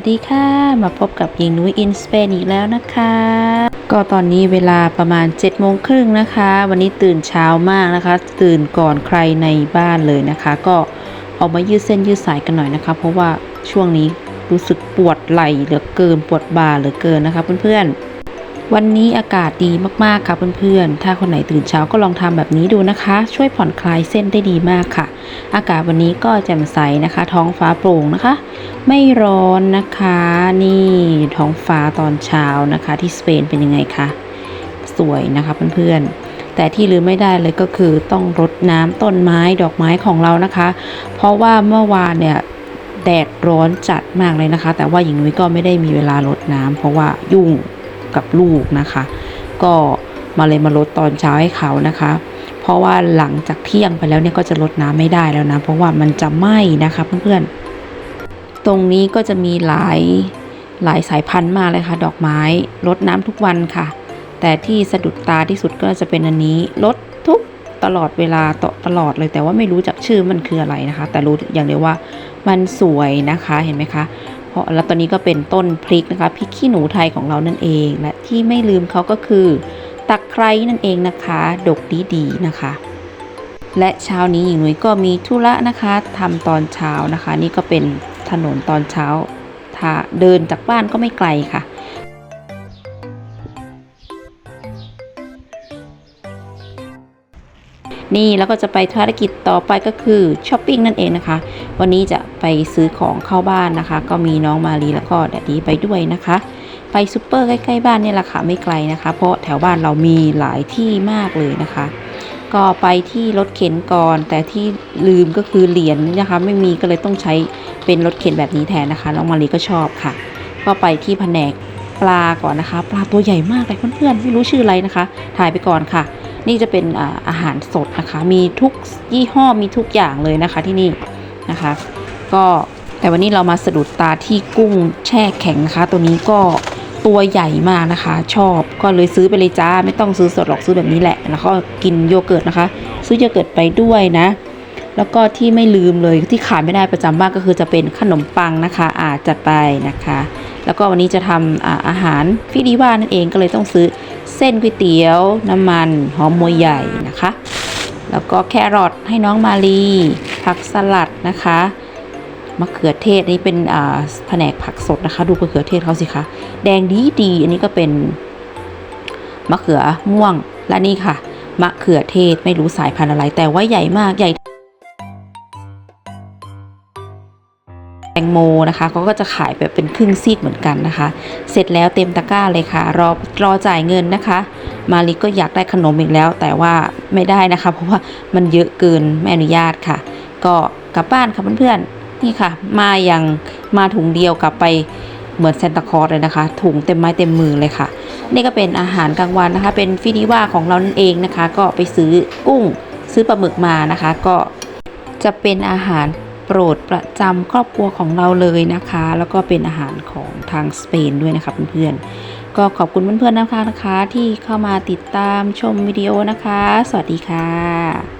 วัสดีค่ะ มาพบกับยิงนุ้ยอินสเปนอีกแล้วนะคะ ก็ตอนนี้เวลาประมาณ7จ็ดโมงครึ่งนะคะ วันนี้ตื่นเช้ามากนะคะ ตื่นก่อนใครในบ้านเลยนะคะ ก็ออกมายืดเส้นยืดสายกันหน่อยนะคะ เพราะว่าช่วงนี้รู้สึกปวดไหล่เหลือเกินปวดบ่าเหลือเกินนะคะเพื่อนๆ วันนี้อากาศดีมากๆค่ะเพื่อนๆ ถ้าคนไหนตื่นเช้าก็ลองทำแบบนี้ดูนะคะ ช่วยผ่อนคลายเส้นได้ดีมากค่ะ อากาศวันนี้ก็แจ่มใสนะคะ ท้องฟ้าโปร่งนะคะ ไม่ร้อนนะคะ นี่ท้องฟ้าตอนเช้านะคะ ที่สเปนเป็นยังไงคะ สวยนะคะเพื่อนๆแต่ที่ลืมไม่ได้เลยก็คือต้องรดน้ำต้นไม้ดอกไม้ของเรานะคะ เพราะว่าเมื่อวานเนี่ยแดดร้อนจัดมากเลยนะคะ แต่ว่าหญิงนุ้ยก็ไม่ได้มีเวลารดน้ำเพราะว่ายุ่ง กับลูกนะคะ ก็มาเลยมาลดตอนเช้าให้เขานะคะ เพราะว่าหลังจากเที่ยงไปแล้วเนี่ยก็จะลดน้ำไม่ได้แล้วนะ เพราะว่ามันจะไหม้นะคะเพื่อนๆ ตรงนี้ก็จะมีหลายหลายสายพันธุ์มากเลยค่ะ ดอกไม้ลดน้ำทุกวันค่ะ แต่ที่สะดุดตาที่สุดก็จะเป็นอันนี้ลดทุกตลอดเวลาตตลอดเลยแต่ว่าไม่รู้จักชื่อมันคืออะไรนะคะ แต่รู้อย่างเดียวว่ามันสวยนะคะเห็นไหมคะ ราะแล้วตอนนี้ก็เป็นต้นพริกนะคะพริกขี้หนูไทยของเรานั่นเอง และที่ไม่ลืมเขาก็คือตะไคร้นั่นเองนะคะดกดีๆนะคะ และเช้านี้หญิงหนุ่ยก็มีธุระนะคะทำตอนเช้านะคะ นี่ก็เป็นถนนตอนเช้าถ้าเดินจากบ้านก็ไม่ไกลค่ะ นี่แล้วก็จะไปภารกิจต่อไปก็คือช้อปปิ้งนั่นเองนะคะ วันนี้จะไปซื้อของเข้าบ้านนะคะ ก็มีน้องมารีแล้วก็แดดดี้ไปด้วยนะคะ ไปซูเปอร์ใกล้ๆบ้านเนี่ยแหละค่ะไม่ไกลนะคะ เพราะแถวบ้านเรามีหลายที่มากเลยนะคะ ก็ไปที่รถเข็นก่อน แต่ที่ลืมก็คือเหรียญนะคะ ไม่มีก็เลยต้องใช้เป็นรถเข็นแบบนี้แทนนะคะน้องมารีก็ชอบค่ะ ก็ไปที่แผนกปลาก่อนนะคะ ปลาตัวใหญ่มากเลยเพื่อนๆไม่รู้ชื่ออะไรนะคะ ถ่ายไปก่อนค่ะ นี่จะเป็นอาหารสดนะคะ มีทุกยี่ห้อมีทุกอย่างเลยนะคะที่นี่นะคะ ก็แต่วันนี้เรามาสะดุดตาที่กุ้งแช่แข็งนะคะ ตัวนี้ก็ตัวใหญ่มากนะคะ ชอบก็เลยซื้อไปเลยจ้า ไม่ต้องซื้อสดหรอกซื้อแบบนี้แหละแล้วก็กินโยเกิร์ตนะคะ ซื้อโยเกิร์ตไปด้วยนะ แล้วก็ที่ไม่ลืมเลยที่ขาดไม่ได้ประจำบ้านก็คือจะเป็นขนมปังนะคะอาจัดไปนะคะ แล้วก็วันนี้จะทำอาอาหารฟิดีว่านั่นเองก็เลยต้องซื้อเส้นก๋วยเตี๋ยว น้ำมันหอมมวยใหญ่นะคะ แล้วก็แครอทให้น้องมาลีผักสลัดนะคะมะเขือเทศนี่เป็นอ่าแผนกผักสดนะคะ ดูมะเขือเทศเขาสิคะแดงดีดีอันนี้ก็เป็นมะเขือม่วงและนี่ค่ะมะเขือเทศไม่รู้สายพันธุ์อะไร แต่ว่าใหญ่มากใหญ่ แตงโมนะคะเขาก็จะขายแบบเป็นครึ่งซีกเหมือนกันนะคะ เสร็จแล้วเต็มตะกร้าเลยค่ะ รอรอจ่ายเงินนะคะ มาลิก็อยากได้ขนมอีกแล้ว แต่ว่าไม่ได้นะคะ เพราะว่ามันเยอะเกินไม่อนุญาตค่ะ ก็กลับบ้านค่ะเพื่อนๆนี่ค่ะ มาอย่างมาถุงเดียวกลับไปเหมือนเซนตาคอร์เลยนะคะ ถุงเต็มไม้เต็มมือเลยค่ะ นี่ก็เป็นอาหารกลางวันนะคะ เป็นฟินิว่าของเรานั่นเองนะคะ ก็ไปซื้อกุ้งซื้อปลาหมึกมานะคะ ก็จะเป็นอาหาร โปรดประจำครอบครัวของเราเลยนะคะ แล้วก็เป็นอาหารของทางสเปนด้วยนะคะเพื่อนๆก็ขอบคุณเพื่อนๆนะคะนะคะ ที่เข้ามาติดตามชมวิดีโอนะคะ สวัสดีค่ะ